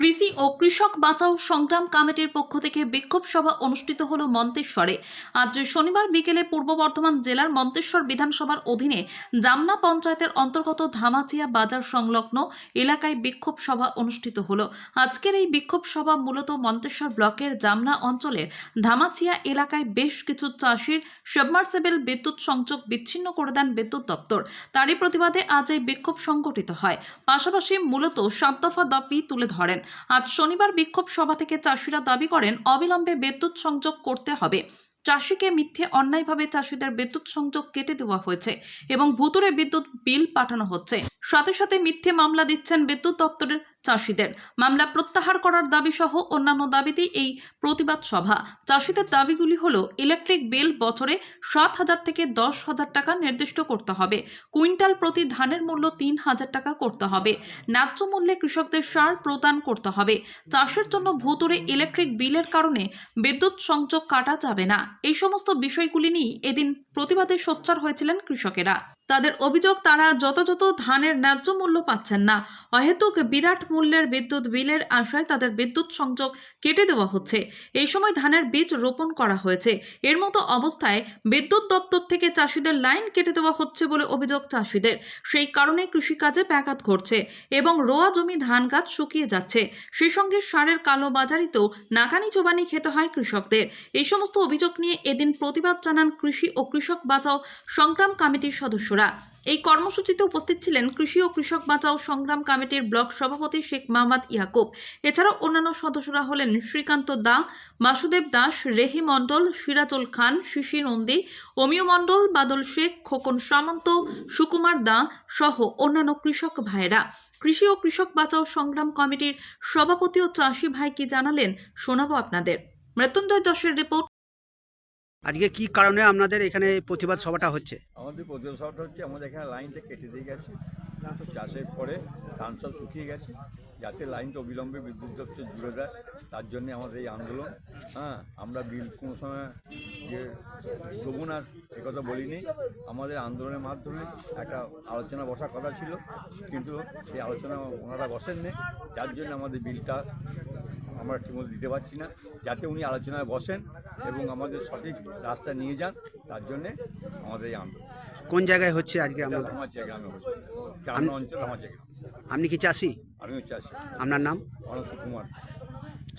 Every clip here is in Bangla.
কৃষি ও কৃষক বাঁচাও সংগ্রাম কমিটির পক্ষ থেকে বিক্ষোভ সভা অনুষ্ঠিত হল মন্তেশ্বরে। আজ শনিবার বিকেলে পূর্ব বর্ধমান জেলার মন্তেশ্বর বিধানসভার অধীনে জামনা পঞ্চায়েতের অন্তর্গত ধামাচিয়া বাজার সংলগ্ন এলাকায় বিক্ষোভ সভা অনুষ্ঠিত হল। আজকের এই বিক্ষোভ সভা মূলত মন্তেশ্বর ব্লকের জামনা অঞ্চলের ধামাচিয়া এলাকায় বেশ কিছু চাষির সাবমার্সেবল বিদ্যুৎ সংযোগ বিচ্ছিন্ন করে দেন বিদ্যুৎ দপ্তর। তারই প্রতিবাদে আজ এই বিক্ষোভ সংগঠিত হয়। পাশাপাশি মূলত সাত দফা দাবি তুলে ধরেন। আজ শনিবার বিক্ষোভ সভা থেকে চাষিরা দাবি করেন, অবিলম্বে বিদ্যুৎ সংযোগ করতে হবে। চাষিকে মিথ্যে, অন্যায়ভাবে চাষিদের বিদ্যুৎ সংযোগ কেটে দেওয়া হয়েছে এবং ভুতুরে বিদ্যুৎ বিল পাঠানো হচ্ছে। সাথে সাথে মিথ্যে মামলা দিচ্ছেন বিদ্যুৎ দপ্তরের চাষিদের। মামলা প্রত্যাহার করার দাবি সহ অন্যান্য দাবিতেই এই প্রতিবাদ সভা। চাষিদের দাবিগুলি হল, ইলেকট্রিক বিল বছরে সাত হাজার থেকে দশ হাজার টাকা নির্দিষ্ট করতে হবে। কুইন্টাল প্রতি ধানের মূল্য তিন হাজার টাকা করতে হবে। ন্যায্য মূল্যে কৃষকদের সার প্রদান করতে হবে। চাষের জন্য ভূতুরে ইলেকট্রিক বিলের কারণে বিদ্যুৎ সংযোগ কাটা যাবে না। এই সমস্ত বিষয়গুলি নিয়ে এদিন প্রতিবাদে সোচ্চার হয়েছিলেন কৃষকেরা। তাদের অভিযোগ, তারা যথাযথ ধানের ন্যায্য মূল্য পাচ্ছেন না। অহেতুক বিরাট মূল্যের বিদ্যুৎ বিলের আশায় তাদের বিদ্যুৎ সংযোগ কেটে দেওয়া হচ্ছে। এই সময় ধানের বীজ রোপণ করা হয়েছে। এর মতো অবস্থায় বিদ্যুৎ দপ্তর থেকে চাষিদের লাইন কেটে দেওয়া হচ্ছে বলে অভিযোগ চাষিদের। সেই কারণে কৃষিকাজে ব্যাঘাত ঘটছে এবং রোয়া জমি ধান গাছ শুকিয়ে যাচ্ছে। সেই সঙ্গে সারের কালো বাজারিতেও নাকানি চোবানি খেতে হয় কৃষকদের। এই সমস্ত অভিযোগ নিয়ে এদিন প্রতিবাদ জানান কৃষি ও কৃষক বাঁচাও সংগ্রাম কমিটির সদস্যরা। এই কর্মসূচিতে উপস্থিত ছিলেন কৃষি ও কৃষক বাঁচাও সংগ্রাম কমিটির ব্লক সভাপতি শেখ মাহমাদ ইয়াকুব। এছাড়াও অন্যান্য সদস্যরা হলেন শ্রীকান্ত দা বাসুদেব দাস, রেহি মণ্ডল, সিরাজুল খান শিশির নন্দী, অমিয় মণ্ডল, বাদল শেখ, খোকন সামন্ত, সুকুমার দা সহ অন্যান্য কৃষক ভাইয়েরা। কৃষি ও কৃষক বাঁচাও সংগ্রাম কমিটির সভাপতি ও চাষি ভাই কি জানালেন শোনাবো আপনাদের। মৃত্যুঞ্জয় যশের রিপোর্ট। আজকে কি কারণে আপনাদের এখানে প্রতিবাদ সভাটা হচ্ছে? আমাদের প্রতিবাদ সভাটা হচ্ছে, আমাদের এখানে লাইনটা কেটে দিয়ে গেছে। চাষের পরে ধান সব শুকিয়ে গেছে, যাতে লাইনটা অবিলম্বে বিদ্যুৎ দপ্তর জুড়ে দেয়। তার জন্য আমাদের এই আন্দোলন হ্যাঁ আমরা বিল কোনো সময় যে দেবো না একথা বলিনি। আমাদের আন্দোলনের মাধ্যমে একটা আলোচনা বসার কথা ছিল, কিন্তু সেই আলোচনা ওনারা বসেননি। যার জন্য আমাদের বিলটা আমরা ঠিকমতো দিতে পারছি না। যাতে উনি আলোচনায় বসেন এবং আমাদের সঠিক রাস্তা নিয়ে যান তার জন্যে আমাদের এই আন্দোলন। কোন জায়গায় হচ্ছে আজকে আপনাদের আমার জায়গা আমি গ্রাম্য অঞ্চল আমার জায়গা। আপনি কি চাষি? আমি হচ্ছে আসি আপনার নাম? অনন্ত কুমার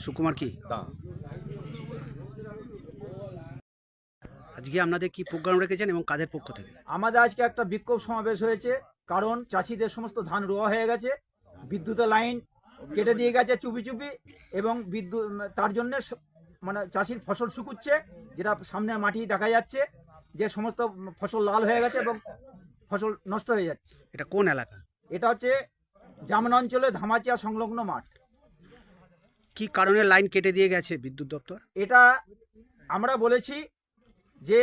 সুকুমার। কি? দাম আজকে আপনাদের কি প্রোগ্রাম রেখেছেন এবং কাদের পক্ষ থেকে? আমাদের আজকে একটা বিক্ষোভ সমাবেশ হয়েছে কারণ চাষিদের সমস্ত ধান রোয়া হয়ে গেছে বিদ্যুতের লাইন কেটে দিয়ে গেছে চুপি চুপি এবং বিদ্যুৎ তার জন্য মানে চাষির ফসল শুকুচ্ছে যেটা সামনে মাটি দেখা যাচ্ছে যে সমস্ত ফসল লাল হয়ে গেছে এবং ফসল নষ্ট হয়ে যাচ্ছে। এটা কোন এলাকা? এটা হচ্ছে জামনা অঞ্চলে ধামাচিয়া সংলগ্ন মাঠ। কি কারণে লাইন কেটে দিয়ে গেছে বিদ্যুৎ দপ্তর? এটা আমরা বলেছি যে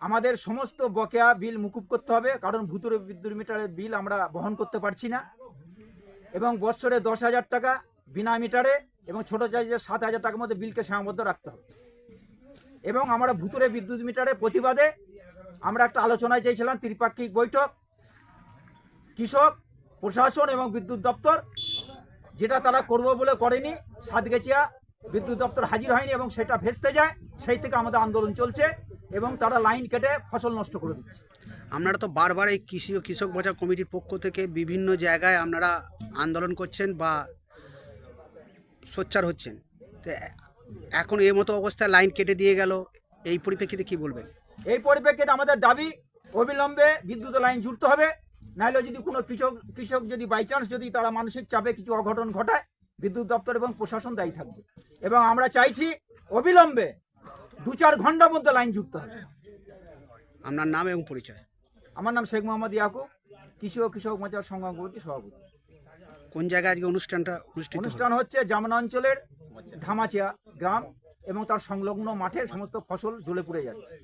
আমাদের সমস্ত বকেয়া বিল মুকুব করতে হবে কারণ ভূতুরে বিদ্যুৎ মিটারের বিল আমরা বহন করতে পারছি না। এবং বৎসরে দশ হাজার টাকা বিনা মিটারে এবং ছোট চার্জের সাত হাজার টাকার মধ্যে বিলকে সীমাবদ্ধ রাখতে হবে। এবং আমরা ভূতুরে বিদ্যুৎ মিটারের প্রতিবাদে আমরা একটা আলোচনায় চেয়েছিলাম, ত্রিপাক্ষিক বৈঠক, কৃষক, প্রশাসন এবং বিদ্যুৎ দপ্তর, যেটা তারা করব বলে করেনি। সাতগেচিয়া বিদ্যুৎ দপ্তর হাজির হয়নি এবং সেটা ভেস্তে যায়, সেই থেকে আমাদের আন্দোলন চলছে এবং তারা লাইন কেটে ফসল নষ্ট করে দিচ্ছে। আপনারা তো বারবার এই কৃষি ও কৃষক বাঁচাও কমিটির পক্ষ থেকে বিভিন্ন জায়গায় আপনারা আন্দোলন করছেন বা সোচ্চার হচ্ছেন। তো এখন এই মতো অবস্থায় লাইন কেটে দিয়ে গেল এই পরিপ্রেক্ষিতে কি বলবেন? এই পরিপ্রেক্ষিতে আমাদের দাবি অবিলম্বে বিদ্যুৎ লাইন জুড়তে হবে নাহলে যদি কোনো কৃষক কৃষক যদি বাই চান্স যদি তারা মানসিক চাপে কিছু অঘটন ঘটায় বিদ্যুৎ দপ্তর এবং প্রশাসন দায়ী থাকবে। এবং আমরা চাইছি অবিলম্বে দু চার ঘণ্টার মধ্যে লাইন যুক্ত হবে। আপনার নাম এবং পরিচয়। আমার নাম শেখ মোহাম্মদ ইয়াকুব কৃষি ও কৃষক মাচার সংগ্রাম কমিটি সভাপতি। কোন জায়গায় আজকে অনুষ্ঠানটা অনুষ্ঠিত অনুষ্ঠান হচ্ছে জামনা অঞ্চলের ধামাচিয়া গ্রাম এবং তার সংলগ্ন মাঠে সমস্ত ফসল জ্বলে পুড়ে যাচ্ছে।